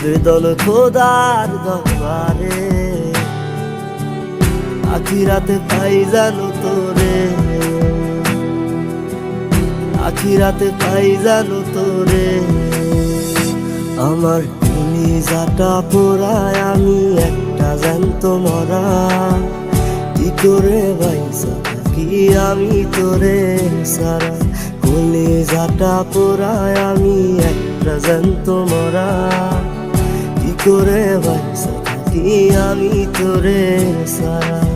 আবেদন খোদার দরবারে। আখিরাতে পাই জানো তোরে। আখিরাতে পাই জানো তোরে। আমার যাটা পোড়ায়, আমি একটা জ্যান্ত মরা। কি করে বাইসা কি আমি তোরে সারা? কলে যাটা পোড়ায়, আমি একটা জ্যান্ত মরা। করে বাইসা থাকি আমি তোরে সারা